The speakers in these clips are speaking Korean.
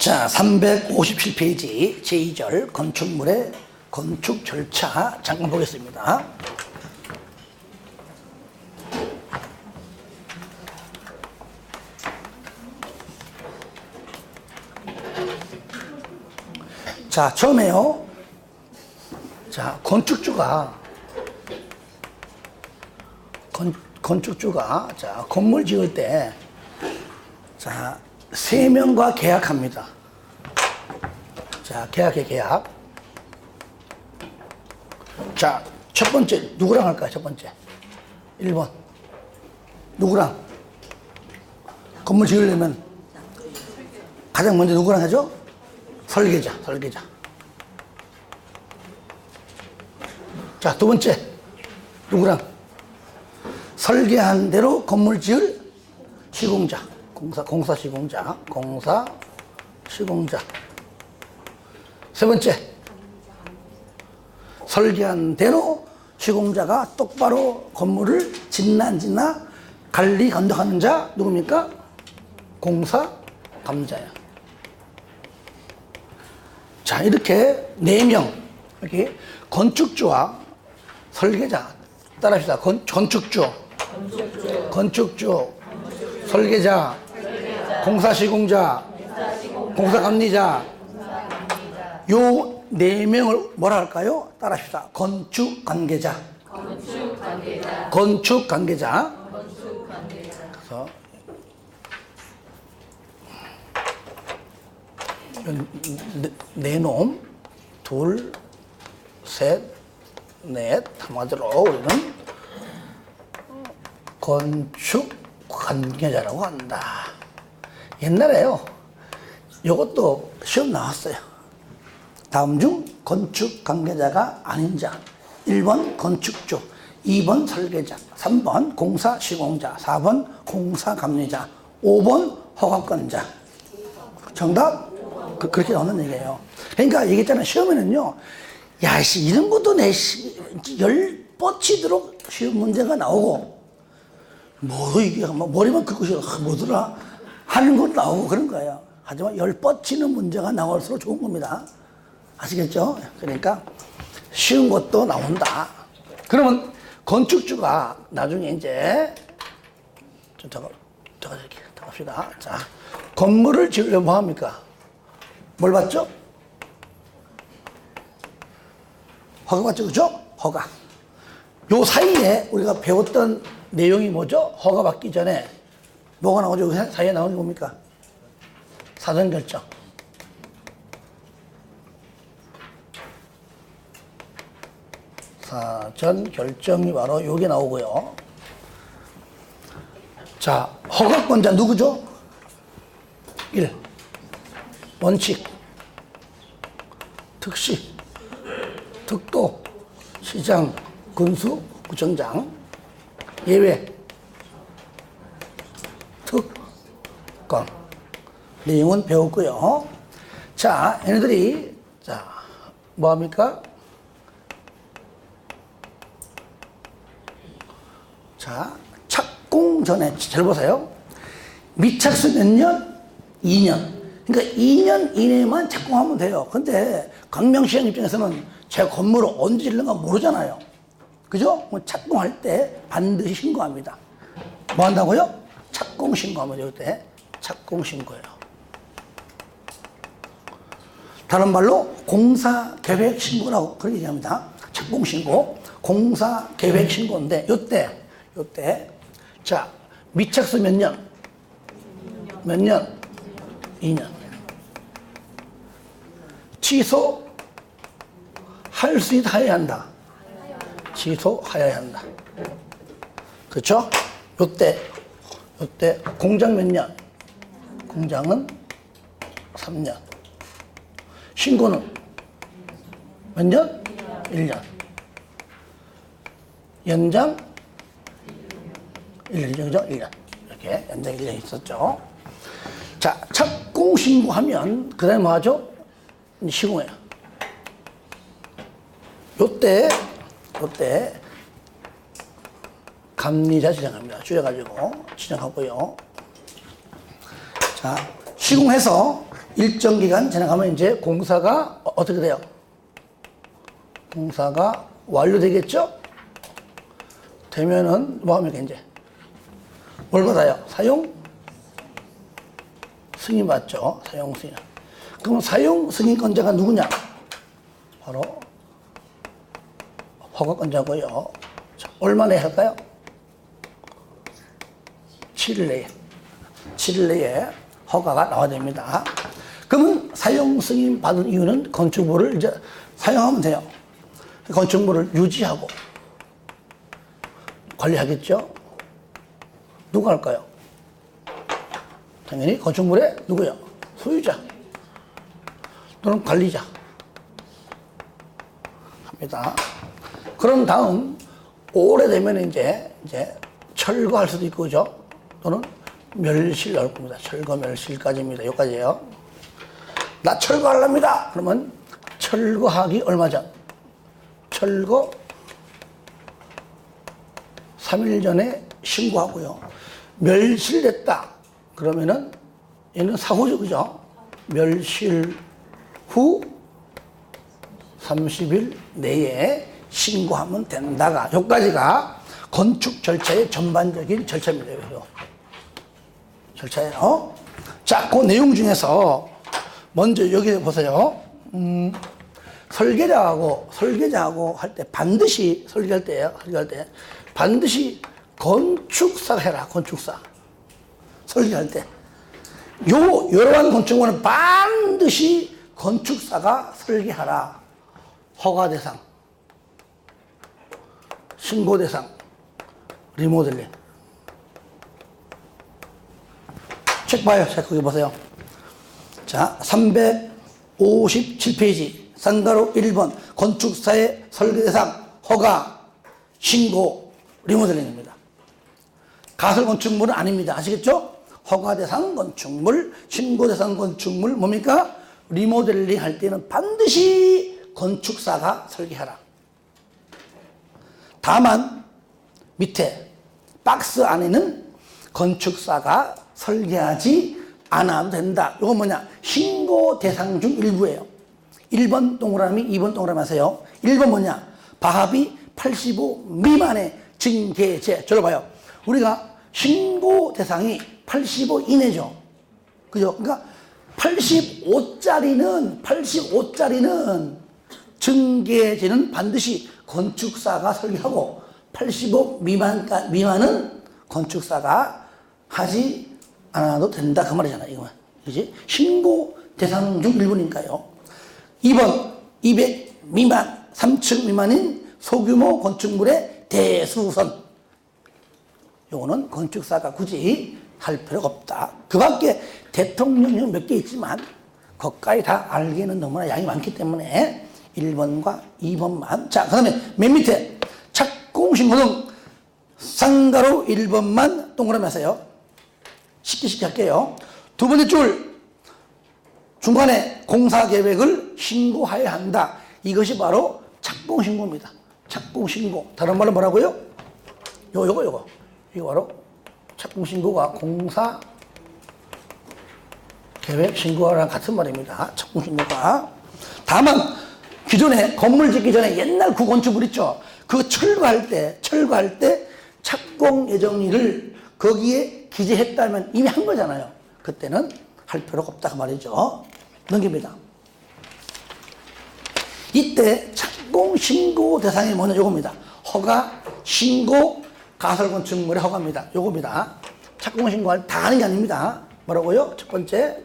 자, 357페이지 제2절 건축물의 건축 절차 잠깐 보겠습니다. 자, 처음에요. 자, 건축주가 건, 건축주가 자, 건물 지을 때 자, 세 명과 계약합니다. 자, 계약해 계약. 자, 첫 번째 누구랑 할까요? 첫 번째. 1번. 누구랑? 건물 지으려면 가장 먼저 누구랑 하죠? 설계자, 설계자. 자, 두 번째. 누구랑? 설계한 대로 건물 지을 시공자. 공사, 공사 시공자. 공사 시공자. 세 번째. 설계한 대로 시공자가 똑바로 건물을 짓나 관리 감독하는 자 누굽니까? 공사 감자야. 자, 이렇게 네 명, 이렇게 건축주와 설계자, 따라합시다. 건, 건축주, 건축주, 설계자, 공사시공자, 공사감리자, 요 네 명을 뭐라 할까요? 따라 합시다. 건축 관계자. 건축 관계자. 그래서 네, 네 놈, 둘, 셋, 넷, 한마디로 우리는 건축 관계자라고 한다. 옛날에요. 이것도 시험 나왔어요. 다음 중 건축 관계자가 아닌 자. 1번 건축주, 2번 설계자, 3번 공사 시공자, 4번 공사 감리자, 5번 허가권자. 정답? 그, 렇게 나오는 얘기예요. 그러니까 얘기했잖아. 시험에는요. 야, 씨, 이런 것도 내, 씨, 열 뻗치도록 시험 문제가 나오고, 뭐, 이게, 뭐, 머리만 긁고 뭐더라? 하는 것도 나오고 그런 거예요. 하지만 열 뻗치는 문제가 나올수록 좋은 겁니다. 아시겠죠? 그러니까 쉬운 것도 나온다. 그러면 건축주가 나중에 이제, 좀 잠깐, 잠깐 갑시다. 자, 건물을 지으려면 뭐 합니까? 뭘 받죠? 허가 받죠, 그죠? 허가. 요 사이에 우리가 배웠던 내용이 뭐죠? 허가 받기 전에 뭐가 나오죠? 그 사이에 나오는 게 뭡니까? 사전 결정. 사전 결정이 바로 여기 나오고요. 자, 허가권자 누구죠? 1. 원칙, 특시, 특도, 시장, 군수, 구청장, 예외, 특권. 내용은 배웠고요. 자, 얘네들이, 자, 뭐 합니까? 자, 착공 전에, 잘 보세요. 미착수 몇 년? 2년. 그러니까 2년 이내만 착공하면 돼요. 근데 강명시장 입장에서는 제 건물을 언제 짓는가 모르잖아요. 그죠? 뭐 착공할 때 반드시 신고합니다. 뭐 한다고요? 착공 신고하면 이때 착공 신고예요. 다른 말로 공사 계획 신고라고 그렇게 얘기합니다. 착공 신고, 공사 계획 신고인데 요때 요때 자 미착수 몇 년? 몇 년? 2년. 취소 할 수 있다 해야 한다. 취소하여야 한다. 그렇죠? 요때 요때 공장 몇 년? 공장은 3년. 신고는 몇 년? 1년. 연장 1년, 그죠? 1년. 이렇게 연장 1년 있었죠. 자, 착공 신고하면 그 다음에 뭐 하죠? 시공해요. 요때, 요때 감리자 지정합니다. 줄여가지고 지정하고요. 자, 시공해서 일정 기간 지나가면 이제 공사가 어- 어떻게 돼요? 공사가 완료되겠죠? 되면은 뭐 합니까 이제? 뭘 받아요? 사용 승인 받죠. 사용 승인. 그럼 사용 승인권자가 누구냐? 바로 허가권자고요. 자, 얼마 내에 할까요? 7일 내에. 7일 내에 허가가 나와야 됩니다. 그러면 사용 승인 받은 이유는 건축물을 이제 사용하면 돼요. 건축물을 유지하고 관리하겠죠? 누가 할까요? 당연히 건축물의 누구요? 소유자 또는 관리자 합니다. 그런 다음 오래되면 이제 이제 철거할 수도 있고 그죠? 또는 멸실 나올 겁니다. 철거 멸실까지입니다. 여기까지예요. 나 철거하랍니다. 그러면 철거하기 얼마 전? 철거 3일 전에 신고하고요. 멸실됐다. 그러면은 얘는 사후죠, 그죠? 멸실 후 30일 내에 신고하면 된다가 여기까지가 건축 절차의 전반적인 절차입니다. 절차예요. 자, 그 내용 중에서 먼저 여기 보세요. 음, 설계자하고 설계자하고 할 때 반드시 설계할 때요. 설계할 때 반드시 건축사가 해라. 건축사. 설계할 때. 요 여러한 건축물은 반드시 건축사가 설계하라. 허가 대상, 신고 대상, 리모델링. 책 봐요. 책 거기 보세요. 자, 357페이지. 상가로 1번. 건축사의 설계 대상, 허가, 신고, 리모델링입니다. 가설 건축물은 아닙니다. 아시겠죠? 허가 대상 건축물, 신고 대상 건축물, 뭡니까? 리모델링 할 때는 반드시 건축사가 설계하라. 다만, 밑에 박스 안에는 건축사가 설계하지 않아도 된다. 이건 뭐냐? 신고 대상 중 일부예요. 1번 동그라미, 2번 동그라미 하세요. 1번 뭐냐? 바합이 85 미만의 증계제. 들어봐요. 우리가 신고 대상이 85 이내죠. 그죠? 그러니까 85짜리는, 85짜리는 증계제는 반드시 건축사가 설계하고 85 미만, 미만은 건축사가 하지 않아도 된다. 그 말이잖아요. 이거. 그지? 신고 대상 중 일부니까요. 2번, 200 미만, 3층 미만인 소규모 건축물의 대수선. 요거는 건축사가 굳이 할 필요가 없다. 그 밖에 대통령령 몇 개 있지만, 거기까지 다 알기에는 너무나 양이 많기 때문에 1번과 2번만. 자, 그 다음에 맨 밑에 착공신고 등 상가로 1번만 동그라미 하세요. 쉽게 쉽게 할게요. 두 번째 줄. 중간에 공사 계획을 신고해야 한다. 이것이 바로 착공 신고입니다. 착공 신고. 다른 말로 뭐라고요? 요 요거 요거. 이거 바로 착공 신고가 공사 계획 신고랑 같은 말입니다. 착공 신고가. 다만 기존에 건물 짓기 전에 옛날 구건축물 있죠. 그 철거할 때 철거할 때 착공 예정일을 거기에 기재했다면 이미 한 거잖아요. 그때는 할 필요가 없다 그 말이죠. 넘깁니다. 이때 착공 신고 대상이 뭐냐 요겁니다. 허가 신고 가설 건축물의 허가입니다. 요겁니다. 착공 신고할 다 하는 게 아닙니다. 뭐라고요? 첫 번째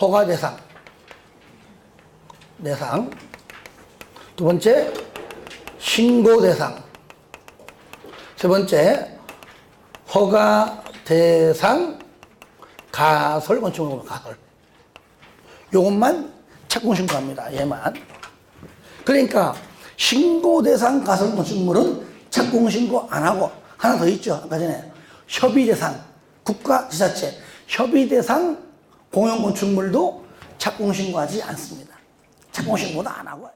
허가 대상 대상 두 번째 신고 대상 세 번째 허가 대상 가설 건축물입니다. 가설 요것만 착공 신고합니다. 얘만. 그러니까 신고 대상 가설 건축물은 착공 신고 안 하고 하나 더 있죠. 아까 전에 협의 대상 국가 지자체 협의 대상 공영 건축물도 착공 신고하지 않습니다. 착공 신고도 안 하고.